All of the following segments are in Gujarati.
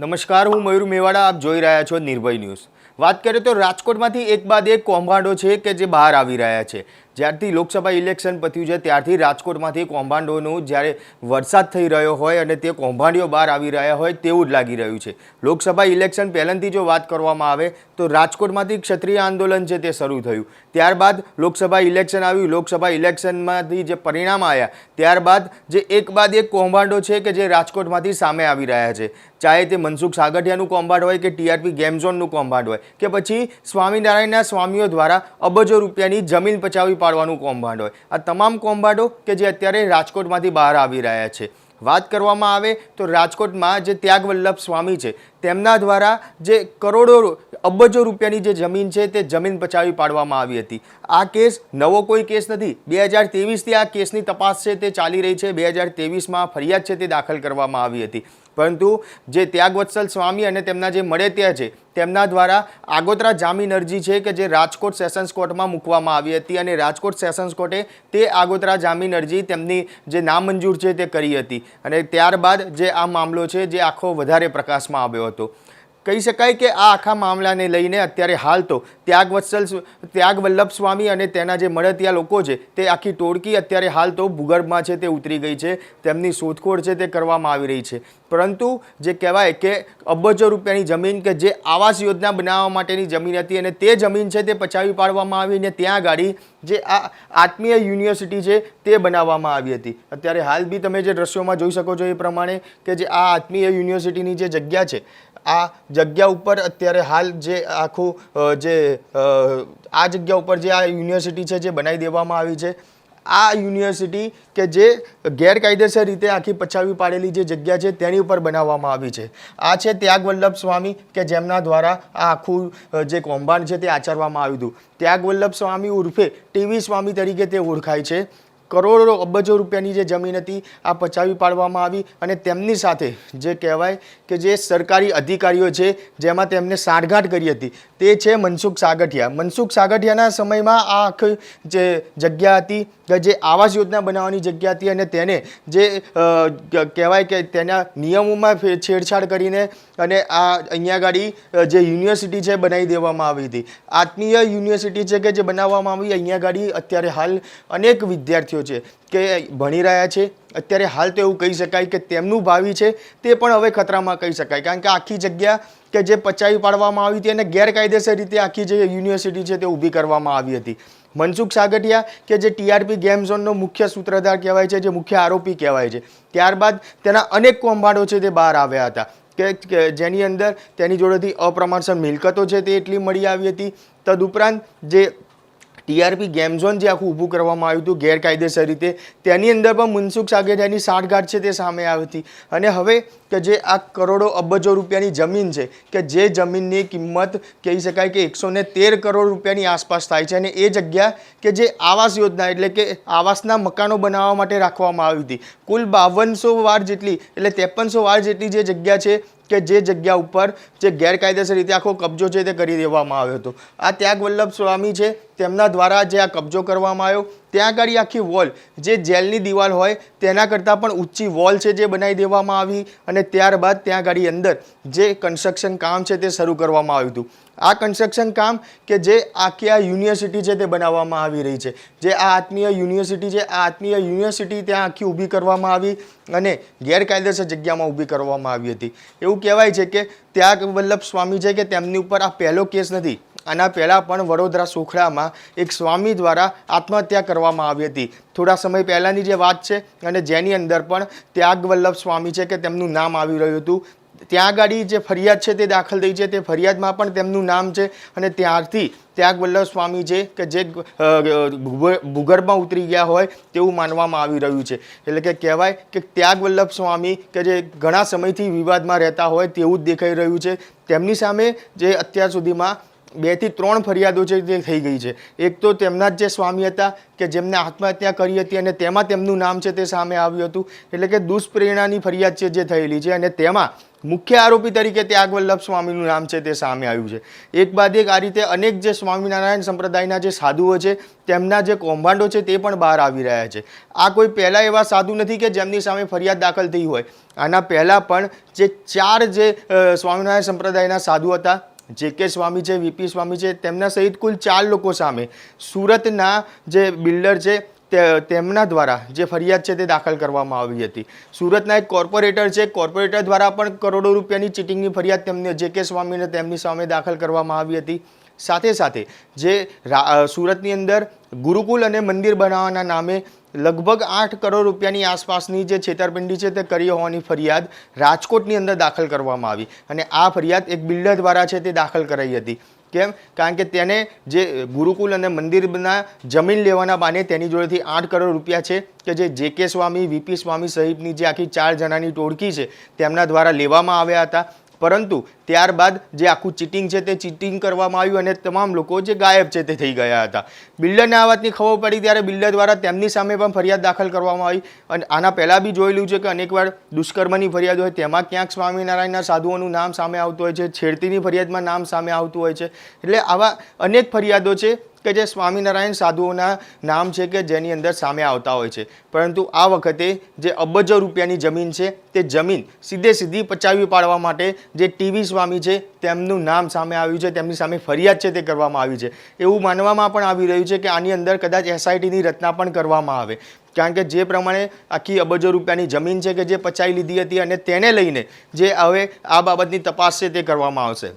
નમસ્કાર, હું મયુર મેવાડા, આપ જોઈ રહ્યા છો નિર્ભય ન્યૂઝ. વાત કરીએ તો રાજકોટમાંથી એક બાદ એક કૌભાંડો છે કે જે બહાર આવી રહ્યા છે. જ્યારથી લોકસભા ઇલેક્શન પત્યું છે, ત્યારથી રાજકોટમાંથી કૌભાંડોનું જ્યારે વરસાદ થઈ રહ્યો હોય અને તે કૌભાંડીઓ બહાર આવી રહ્યા હોય તેવું જ લાગી રહ્યું છે. લોકસભા ઇલેક્શન પહેલાંથી જો વાત કરવામાં આવે તો રાજકોટમાંથી ક્ષત્રિય આંદોલન છે તે શરૂ થયું. ત્યારબાદ લોકસભા ઇલેક્શન આવ્યું. લોકસભા ઇલેક્શનમાંથી જે પરિણામ આવ્યા, ત્યારબાદ જે એક બાદ એક કૌભાંડો છે કે જે રાજકોટમાંથી સામે આવી રહ્યા છે. ચાહે તે મનસુખ સાગઠિયાનું કૌભાંડ હોય કે ટીઆરપી ગેમ ઝોનનું કૌભાંડ હોય કે પછી સ્વામિનારાયણના સ્વામીઓ દ્વારા અબજો રૂપિયાની જમીન પચાવી પાડવાનું કૌભાંડ હોય. આ તમામ કૌભાંડો કે જે અત્યારે રાજકોટમાંથી બહાર આવી રહ્યા છે. વાત કરવામાં આવે તો રાજકોટમાં જે ત્યાગવલ્લભ સ્વામી છે, તેમના દ્વારા જે કરોડો અબજો રૂપિયાની જે જમીન છે તે જમીન પચાવી પાડવામાં આવી હતી. આ કેસ નવો કોઈ કેસ નથી. બે હજાર તેવીસથી આ કેસની તપાસ છે તે ચાલી રહી છે. બે હજાર તેવીસમાં ફરિયાદ છે તે દાખલ કરવામાં આવી હતી. પરંતુ જે ત્યાગવત્સલ સ્વામી અને તેમના જે મળેત્યા છે, તેમના દ્વારા આગોતરા જામીન અરજી છે કે જે રાજકોટ સેશન્સ કોર્ટમાં મૂકવામાં આવી હતી અને રાજકોટ સેશન્સ કોર્ટે તે આગોતરા જામીન અરજી તેમની જે નામંજૂર છે તે કરી હતી. અને ત્યારબાદ જે આ મામલો છે, જે આખો વધારે પ્રકાશમાં આવ્યો હતો. કહી શકાય કે આ આખા મામલાને લઈને અત્યારે હાલ તો ત્યાગવત્સલ ત્યાગવલ્લભ સ્વામી અને તેના જે મળતિયા લોકો છે, તે આખી ટોળકી અત્યારે હાલ તો ભૂગર્ભમાં છે તે ઉતરી ગઈ છે, તેમની શોધખોળ છે તે કરવામાં આવી રહી છે. પરંતુ જે કહેવાય કે અબજો રૂપિયાની જમીન કે જે આવાસ યોજના બનાવવા માટેની જમીન હતી અને તે જમીન છે તે પચાવી પાડવામાં આવી અને ત્યાં ગાડી જે આ આત્મીય યુનિવર્સિટી છે તે બનાવવામાં આવી હતી. અત્યારે હાલ બી તમે જે દ્રશ્યોમાં જોઈ શકો છો એ પ્રમાણે કે જે આ આત્મીય યુનિવર્સિટીની જે જગ્યા છે આ જગ્યા ઉપર અત્યારે હાલ જે આખું જે આ જગ્યા ઉપર જે આ યુનિવર્સિટી છે જે બનાવી દેવામાં આવી છે, આ યુનિવર્સિટી કે જે ગેરકાયદેસર રીતે આખી પછાવી પાડેલી જે જગ્યા છે તેની ઉપર બનાવવામાં આવી છે. આ છે ત્યાગ વલ્લભ સ્વામી કે જેમના દ્વારા આ આખું જે કૌભાંડ છે તે આચરવામાં આવ્યું હતું. ત્યાગ સ્વામી ઉર્ફે ટીવી સ્વામી તરીકે તે ઓળખાય છે. કરોડો અબજો રૂપિયાની જે જમીન હતી, આ પચાવી પાડવામાં આવી અને તેમની સાથે જે કહેવાય કે જે સરકારી અધિકારીઓ છે, જેમાં તેમને સાંઠગાંઠ કરી હતી, તે છે મનસુખ સાગઠિયા. મનસુખ સાગઠિયાના સમયમાં આ આખી જે જગ્યા હતી, કે જે આવાસ યોજના બનાવવાની જગ્યા હતી અને તેને જે કહેવાય કે તેના નિયમોમાં છેડછાડ કરીને અને આ અહીંયા ગાડી જે યુનિવર્સિટી છે, બનાવી દેવામાં આવી હતી. આત્મીય યુનિવર્સિટી છે કે જે બનાવવામાં આવી, અહીંયા ગાડી અત્યારે હાલ અનેક વિદ્યાર્થીઓ છે કે ભણી રહ્યા છે, અત્યારે હાલ તો એવું કહી શકાય કે તેમનું ભાવિ છે, તે પણ હવે ખતરામાં કહી શકાય. કારણ કે આખી જગ્યા કે જે પચાવી પાડવામાં આવી હતી અને ગેરકાયદેસર રીતે આખી જે યુનિવર્સિટી છે તે ઊભી કરવામાં આવી હતી. મનસુખ સાગઠિયા કે જે ટીઆરપી ગેમ ઝોનનો મુખ્ય સૂત્રધાર કહેવાય છે, જે મુખ્ય આરોપી કહેવાય છે, ત્યારબાદ તેના અનેક કૌભાંડો છે તે બહાર આવ્યા હતા. કે જેની અંદર તેની જોડેથી અપ્રમાણસર મિલકતો છે તે એટલી મળી આવી હતી. તદુપરાંત જે ટીઆરપી ગેમ ઝોન જે આખું ઊભું કરવામાં આવ્યું હતું ગેરકાયદેસર રીતે, તેની અંદર પણ મનસુખ સાગઠિયાની સાઠગાંઠ છે તે સામે આવી હતી. અને હવે કે જે આ કરોડો અબજો રૂપિયાની જમીન છે, કે જે જમીનની કિંમત કહી શકાય કે એકસો તેર કરોડ રૂપિયાની આસપાસ થાય છે અને એ જગ્યા કે જે આવાસ યોજના એટલે કે આવાસના મકાનો બનાવવા માટે રાખવામાં આવી હતી. કુલ બાવનસો વાર જેટલી એટલે ત્રેપનસો વાર જેટલી જે જગ્યા છે કે જે જગ્યા ઉપર જે ગેરકાયદેસર રીતે આખો કબજો છે તે કરી દેવામાં આવ્યો હતો. આ ત્યાગ વલ્લભ સ્વામી છે, તેમના દ્વારા જે આ કબજો કરવામાં આવ્યો, ત્યાં આગળ આખી વોલ, જે જેલની દિવાલ હોય, તેના કરતાં પણ ઊંચી વોલ છે જે બનાવી દેવામાં આવી અને ત્યારબાદ ત્યાં આગળ અંદર જે કન્સ્ટ્રક્શન કામ છે તે શરૂ કરવામાં આવ્યું હતું. આ કન્સ્ટ્રક્શન કામ કે જે આખી આ યુનિવર્સિટી છે તે બનાવવામાં આવી રહી છે. જે આ આત્મીય યુનિવર્સિટી છે, આ આત્મીય યુનિવર્સિટી ત્યાં આખી ઊભી કરવામાં આવી અને ગેરકાયદેસર જગ્યામાં ઊભી કરવામાં આવી હતી. એવું કહેવાય છે કે ત્યાગ વલ્લભ સ્વામી છે કે તેમની ઉપર આ પહેલો કેસ નથી. આના પહેલાં પણ વડોદરા સુખડામાં એક સ્વામી દ્વારા આત્મહત્યા કરવામાં આવી હતી. થોડા સમય પહેલાંની જે વાત છે અને જેની અંદર પણ ત્યાગ વલ્લભ સ્વામી છે કે તેમનું નામ આવી રહ્યું હતું. ત્યાં આગળ જે ફરિયાદ છે તે દાખલ થઈ છે, તે ફરિયાદમાં પણ તેમનું નામ છે અને ત્યારથી ત્યાગ વલ્લભ સ્વામી છે કે જે ભૂગર્ભમાં ઉતરી ગયા હોય તેવું માનવામાં આવી રહ્યું છે. એટલે કે કહેવાય કે ત્યાગ વલ્લભ સ્વામી કે જે ઘણા સમયથી વિવાદમાં રહેતા હોય તેવું જ દેખાઈ રહ્યું છે. તેમની સામે જે અત્યાર સુધીમાં બેથી ત્રણ ફરિયાદો છે તે થઈ ગઈ છે. એક તો તેમના જ જે સ્વામી હતા કે જેમને આત્મહત્યા કરી હતી અને તેમાં તેમનું નામ છે તે સામે આવ્યું હતું. એટલે કે દુષ્પ્રેરણાની ફરિયાદ છે જે થયેલી છે અને તેમાં મુખ્ય આરોપી તરીકે ત્યાગ વલ્લભ સ્વામીનું નામ છે તે સામે આવ્યું છે. એક બાદ એક આ રીતે અનેક જે સ્વામિનારાયણ સંપ્રદાયના જે સાધુઓ છે, તેમના જે કૌભાંડો છે તે પણ બહાર આવી રહ્યા છે. આ કોઈ પહેલાં એવા સાધુ નથી કે જેમની સામે ફરિયાદ દાખલ થઈ હોય. આના પહેલાં પણ જે ચાર જે સ્વામિનારાયણ સંપ્રદાયના સાધુ હતા, જે કે સ્વામી છે વીપી સ્વામી છે, તેમના સહિત કુલ ચાર લોકો સામે સુરતના જે બિલ્ડર છે તેમના દ્વારા જે ફરિયાદ છે તે દાખલ કરવામાં આવી હતી. સુરતના એક કોર્પોરેટર છે, કોર્પોરેટર દ્વારા પણ કરોડો રૂપિયાની ચીટિંગની ફરિયાદ તેમને જે કે સ્વામીને તેમની સામે દાખલ કરવામાં આવી હતી. સાથે સાથે જે સુરતની અંદર ગુરુકુલ અને મંદિર બનાવવાના નામે લગભગ આઠ કરોડ રૂપિયાની આસપાસની જે છેતરપિંડી છે તે કરી હોવાની ફરિયાદ રાજકોટની અંદર દાખલ કરવામાં આવી. અને આ ફરિયાદ એક બિલ્ડર દ્વારા છે તે દાખલ કરાઈ હતી. કેમ? કારણ કે તેને જે ગુરુકુલ અને મંદિરના જમીન લેવાના બાને તેની જોડેથી આઠ કરોડ રૂપિયા છે કે જે જે કે સ્વામી વીપી સ્વામી સહિતની જે આખી ચાર જણાની ટોળકી છે તેમના દ્વારા લેવામાં આવ્યા હતા. પરંતુ ત્યારબાદ જે આખું ચીટિંગ છે તે ચીટિંગ કરવામાં આવ્યું અને તમામ લોકો જે ગાયબ છે તે થઈ ગયા હતા. બિલ્ડરને આ વાતની ખબર પડી ત્યારે બિલ્ડર દ્વારા તેમની સામે પણ ફરિયાદ દાખલ કરવામાં આવી અને આના પહેલાં બી જોયેલું છે કે અનેકવાર દુષ્કર્મની ફરિયાદ હોય, તેમાં ક્યાંક સ્વામિનારાયણના સાધુઓનું નામ સામે આવતું હોય છે, છેડતીની ફરિયાદમાં નામ સામે આવતું હોય છે. એટલે આવા અનેક ફરિયાદો છે કે જે સ્વામિનારાયણ સાધુઓના નામ છે કે જેની અંદર સામે આવતા હોય છે. પરંતુ આ વખતે જે અબજો રૂપિયાની જમીન છે, તે જમીન સીધે સીધી પચાવી પાડવા માટે જે ટીવી સ્વામી છે, તેમનું નામ સામે આવ્યું છે, તેમની સામે ફરિયાદ છે તે કરવામાં આવી છે. એવું માનવામાં પણ આવી રહ્યું છે કે આની અંદર કદાચ એસઆઈટીની રચના પણ કરવામાં આવે. કારણ કે જે પ્રમાણે આખી અબજો રૂપિયાની જમીન છે કે જે પચાવી લીધી હતી અને તેને લઈને જે હવે આ બાબતની તપાસ છે તે કરવામાં આવશે.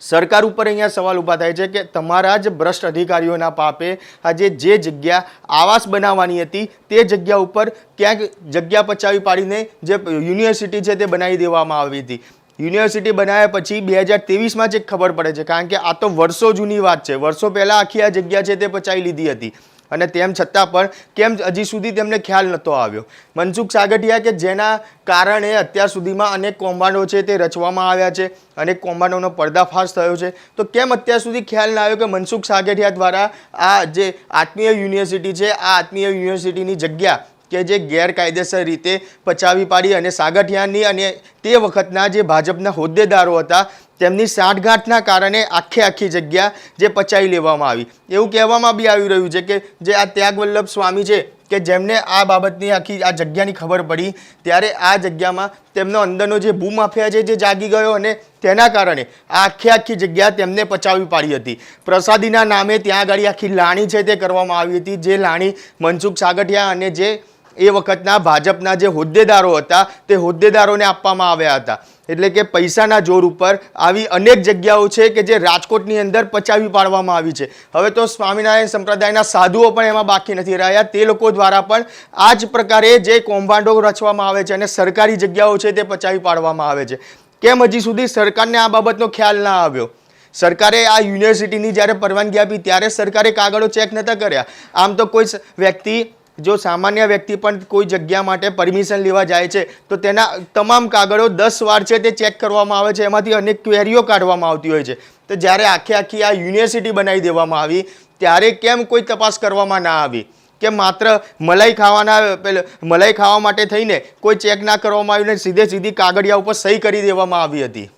સરકાર ઉપર અહીંયા સવાલ ઊભા થાય છે કે તમારા જ ભ્રષ્ટ અધિકારીઓના પાપે આજે જે જગ્યા આવાસ બનાવવાની હતી તે જગ્યા ઉપર ક્યાંક જગ્યા પચાવી પાડીને જે યુનિવર્સિટી છે તે બનાવી દેવામાં આવી હતી. યુનિવર્સિટી બનાવ્યા પછી બે હજાર ત્રેવીસમાં જ એક ખબર પડે છે. કારણ કે આ તો વર્ષો જૂની વાત છે. વર્ષો પહેલાં આખી આ જગ્યા છે તે પચાવી લીધી હતી. અને તેમ છતાં પણ કેમ હજી સુધી તેમને ખ્યાલ નહોતો આવ્યો. મનસુખ સાગઠિયા કે જેના કારણે અત્યાર સુધીમાં અનેક કૌભાંડો છે તે રચવામાં આવ્યા છે, અનેક કૌભાંડોનો પર્દાફાશ થયો છે, તો કેમ અત્યાર સુધી ખ્યાલ ના આવ્યો કે મનસુખ સાગઠિયા દ્વારા આ જે આત્મીય યુનિવર્સિટી છે, આ આત્મીય યુનિવર્સિટીની જગ્યા કે જે ગેરકાયદેસર રીતે પચાવી પાડી અને સાગઠિયાની અને તે વખતના જે ભાજપના હોદ્દેદારો હતા, તેમની સાંઠગાંઠના કારણે આખે આખી જગ્યા જે પચાવી લેવામાં આવી. એવું કહેવામાં બી આવી રહ્યું છે કે જે આ ત્યાગવલ્લભ સ્વામી છે કે જેમને આ બાબતની આખી આ જગ્યાની ખબર પડી, ત્યારે આ જગ્યામાં તેમનો અંદરનો જે ભૂમાફિયા છે જે જાગી ગયો અને તેના કારણે આ આખી આખી જગ્યા તેમને પચાવી પાડી હતી. પ્રસાદીના નામે ત્યાં આગળ આખી લાણી છે તે કરવામાં આવી હતી, જે લાણી મનસુખ સાગઠિયા અને જે એ વખતના ભાજપના જે હોદ્દેદારો હતા, તે હોદ્દેદારોને આપવામાં આવ્યા હતા. એટલે કે પૈસાના જોર ઉપર આવી અનેક જગ્યાઓ છે કે જે રાજકોટની અંદર પચાવી પાડવામાં આવી છે. હવે તો સ્વામિનારાયણ સંપ્રદાયના સાધુઓ પણ એમાં બાકી નથી રહ્યા. તે લોકો દ્વારા પણ આ જ પ્રકારે જે કૌભાંડો રચવામાં આવે છે અને સરકારી જગ્યાઓ છે તે પચાવી પાડવામાં આવે છે. કેમ હજી સુધી સરકારને આ બાબતનો ખ્યાલ ના આવ્યો? સરકારે આ યુનિવર્સિટીની જ્યારે પરવાનગી આપી, ત્યારે સરકારે કાગળો ચેક નહોતા કર્યા. આમ તો કોઈ વ્યક્તિ જો સામાન્ય વ્યક્તિ પણ કોઈ જગ્યા માટે પરમિશન લેવા જાય છે, તો તેના તમામ કાગળો દસ વાર છે તે ચેક કરવામાં આવે છે. એમાંથી અનેક ક્વેરીઓ કાઢવામાં આવતી હોય છે. તો જ્યારે આખે આખી આ યુનિવર્સિટી બનાવી દેવામાં આવી, ત્યારે કેમ કોઈ તપાસ કરવામાં ના આવી? કે માત્ર મલાઈ ખાવાના, પેલે મલાઈ ખાવા માટે થઈને કોઈ ચેક ના કરવામાં આવ્યું ને સીધે સીધી કાગળિયા ઉપર સહી કરી દેવામાં આવી હતી?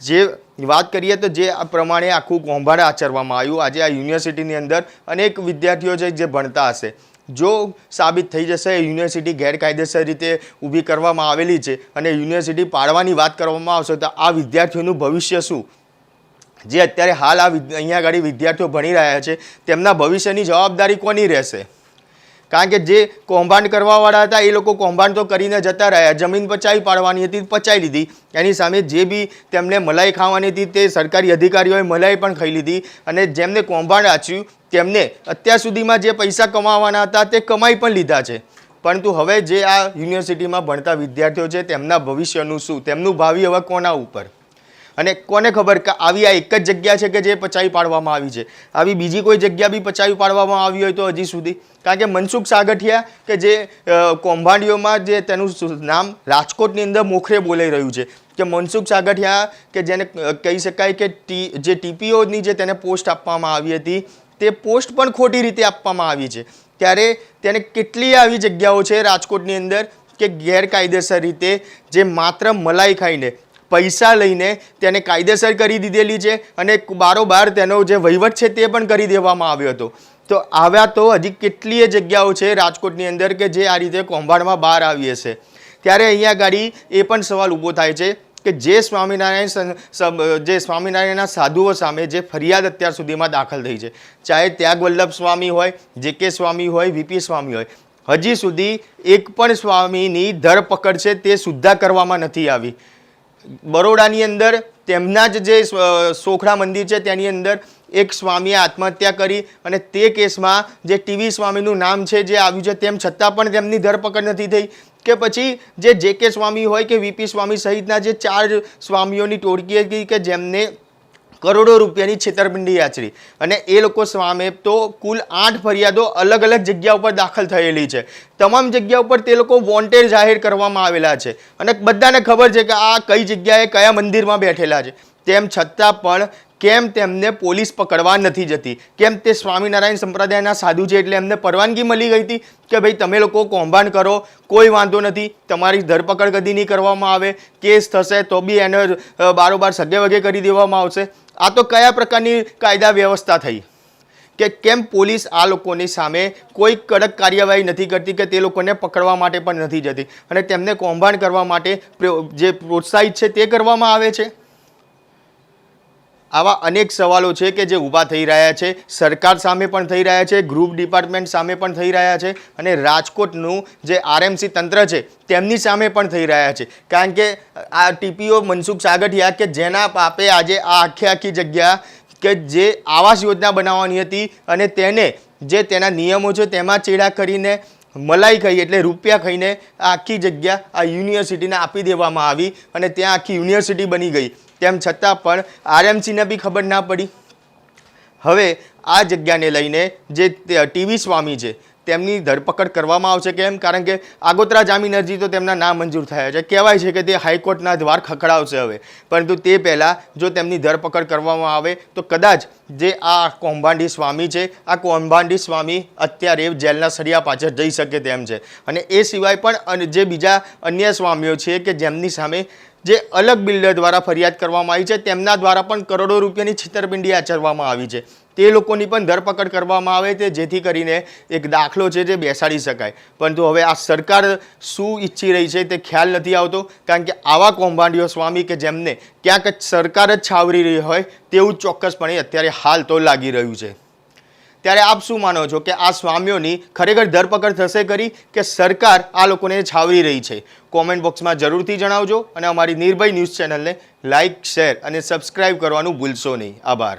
જે વાત કરીએ તો જે આ પ્રમાણે આખું કૌભાંડ આચરવામાં આવ્યું. આજે આ યુનિવર્સિટીની અંદર અનેક વિદ્યાર્થીઓ છે જે ભણતા હશે. જો સાબિત થઈ જશે, યુનિવર્સિટી ગેરકાયદેસર રીતે ઊભી કરવામાં આવેલી છે અને યુનિવર્સિટી પાડવાની વાત કરવામાં આવશે, તો આ વિદ્યાર્થીઓનું ભવિષ્ય શું? જે અત્યારે હાલ આ અહીંયા આગળ વિદ્યાર્થીઓ ભણી રહ્યા છે, તેમના ભવિષ્યની જવાબદારી કોની રહેશે? કારણ કે જે કૌભાંડ કરવાવાળા હતા, એ લોકો કૌભાંડ તો કરીને જતા રહ્યા. જમીન પચાવી પાડવાની હતી, પચાવી લીધી. એની સામે જે બી તેમને મલાઈ ખાવાની હતી, તે સરકારી અધિકારીઓએ મલાઈ પણ ખાઈ લીધી અને જેમને કૌભાંડ આચ્યું, તેમને અત્યાર સુધીમાં જે પૈસા કમાવાના હતા, તે કમાઈ પણ લીધા છે. પરંતુ હવે જે આ યુનિવર્સિટીમાં ભણતા વિદ્યાર્થીઓ છે, તેમના ભવિષ્યનું શું? તેમનું ભાવિ હવે કોના ઉપર? અને કોને ખબર કે આવી આ એક જ જગ્યા છે કે જે પચાવી પાડવામાં આવી છે? આવી બીજી કોઈ જગ્યા બી પચાવી પાડવામાં આવી હોય તો હજી સુધી. કારણ કે મનસુખ સાગઠિયા કે જે કૌભાંડીઓમાં જે તેનું નામ રાજકોટની અંદર મોખરે બોલાઈ રહ્યું છે. કે મનસુખ સાગઠિયા કે જેને કહી શકાય કે ટી, જે ટીપીઓની જે તેને પોસ્ટ આપવામાં આવી હતી, તે પોસ્ટ પણ ખોટી રીતે આપવામાં આવી છે. ત્યારે તેને કેટલી આવી જગ્યાઓ છે રાજકોટની અંદર કે ગેરકાયદેસર રીતે જે માત્ર મલાઈ ખાઈને પૈસા લઈને તેને કાયદેસર કરી દીધેલી છે અને બારોબાર તેનો જે વહીવટ છે તે પણ કરી દેવામાં આવ્યો હતો. તો આવ્યા તો હજી કેટલીય જગ્યાઓ છે રાજકોટની અંદર કે જે આ રીતે કૌભાંડમાં બહાર આવી હશે. ત્યારે અહીંયા ગાડી એ પણ સવાલ ઊભો થાય છે કે જે સ્વામિનારાયણ જે સ્વામિનારાયણના સાધુઓ સામે જે ફરિયાદ અત્યાર સુધીમાં દાખલ થઈ છે. ચાહે ત્યાગવલ્લભ સ્વામી હોય, જે કે સ્વામી હોય વીપી સ્વામી હોય, હજી સુધી એક પણ સ્વામીની ધરપકડ છે તે સુદ્ધા કરવામાં નથી આવી. બરોડાની અંદર તેમના જ જે સોખડા મંદિર છે, તેની અંદર એક સ્વામીએ આત્મહત્યા કરી અને તે કેસમાં જે ટીવી સ્વામીનું નામ છે, જે આવ્યું છે, તેમ છતાં પણ તેમની ધરપકડ નથી થઈ કે પછી જે જે કે સ્વામી હોય કે વીપી સ્વામી સહિતના જે ચાર સ્વામીઓની ટોળકી હતી કે જેમને કરોડો રૂપિયાની છેતરપિંડી આચરી. અને એ લોકો સામે તો કુલ આઠ ફરિયાદો અલગ અલગ જગ્યા ઉપર દાખલ થયેલી છે. તમામ જગ્યા ઉપર તે લોકો વોન્ટેડ જાહેર કરવામાં આવેલા છે. અને બધાને ખબર છે કે આ કઈ જગ્યાએ કયા મંદિરમાં બેઠેલા છે. તેમ છતાં પણ કેમ તેમને પોલીસ પકડવા નથી જતી? કેમ તે સ્વામિનારાયણ સંપ્રદાયના સાધુ છે એટલે એમને પરવાનગી મળી ગઈ હતી કે ભાઈ તમે લોકો કૌભાંડ કરો, કોઈ વાંધો નથી, તમારી ધરપકડ કદી નહીં કરવામાં આવે, કેસ થશે તો બી એને બારોબાર સગે વગે કરી દેવામાં આવશે. આ તો કયા પ્રકારની કાયદા વ્યવસ્થા થઈ? કે કેમ પોલીસ આ લોકોની સામે કોઈ કડક કાર્યવાહી નથી કરતી કે તે લોકોને પકડવા માટે પણ નથી જતી? અને તેમને કૌભાંડ કરવા માટે જે પ્રોત્સાહિત છે તે કરવામાં આવે છે? આવા અનેક સવાલો છે કે જે ઊભા થઈ રહ્યા છે. સરકાર સામે પણ થઈ રહ્યા છે, ગ્રુપ ડિપાર્ટમેન્ટ સામે પણ થઈ રહ્યા છે અને રાજકોટનું જે આરએમસી તંત્ર છે તેમની સામે પણ થઈ રહ્યા છે. કારણ કે આ ટીપીઓ મનસુખ સાગઠિયા કે જેના પાપે આજે આ આખી આખી જગ્યા કે જે આવાસ યોજના બનાવવાની હતી અને તેને જે તેના નિયમો છે તેમાં ચેડા કરીને મલાઈ ખાઈ એટલે રૂપિયા ખાઈને આખી જગ્યા આ યુનિવર્સિટીને આપી દેવામાં આવી અને ત્યાં આખી યુનિવર્સિટી બની ગઈ. તેમ છતાં પણ આરએમસીને બી ખબર ના પડી. હવે આ જગ્યાને લઈને જે ટીવી સ્વામી છે, તેમની ધરપકડ કરવામાં આવશે કેમ? કારણ કે આગોતરા જામીન અરજી તો તેમના ના મંજૂર થયા છે. કહેવાય છે કે તે હાઈકોર્ટના દ્વાર ખખડાવશે હવે. પરંતુ તે પહેલાં જો તેમની ધરપકડ કરવામાં આવે, તો કદાચ જે આ કૌભાંડી સ્વામી છે, આ કૌભાંડી સ્વામી અત્યારે જેલના સળિયા પાછળ જઈ શકે તેમ છે. અને એ સિવાય પણ જે બીજા અન્ય સ્વામીઓ છે કે જેમની સામે જે અલગ બિલ્ડર દ્વારા ફરિયાદ કરવામાં આવી છે, તેમના દ્વારા પણ કરોડો રૂપિયાની છેતરપિંડી આચરવામાં આવી છે. તે લોકોની પણ ધરપકડ કરવામાં આવે તે જેથી કરીને એક દાખલો છે જે બેસાડી શકાય. પરંતુ હવે આ સરકાર શું ઈચ્છી રહી છે તે ખ્યાલ નથી આવતો, કારણ કે આવા કૌભાંડીઓ સ્વામી કે જેમને ક્યાંક સરકાર જ છાવરી રહી હોય તેવું ચોક્કસપણે અત્યારે હાલ તો લાગી રહ્યું છે. ત્યારે આપ શું માનો છો કે આ સ્વામીઓની ખરેખર ધરપકડ થશે કરી કે સરકાર આ લોકોને છાવરી રહી છે? કોમેન્ટ બોક્સમાં જરૂરથી જણાવજો અને અમારી નિર્ભય ન્યૂઝ ચેનલને લાઇક શેર અને સબસ્ક્રાઇબ કરવાનું ભૂલશો નહીં. આભાર.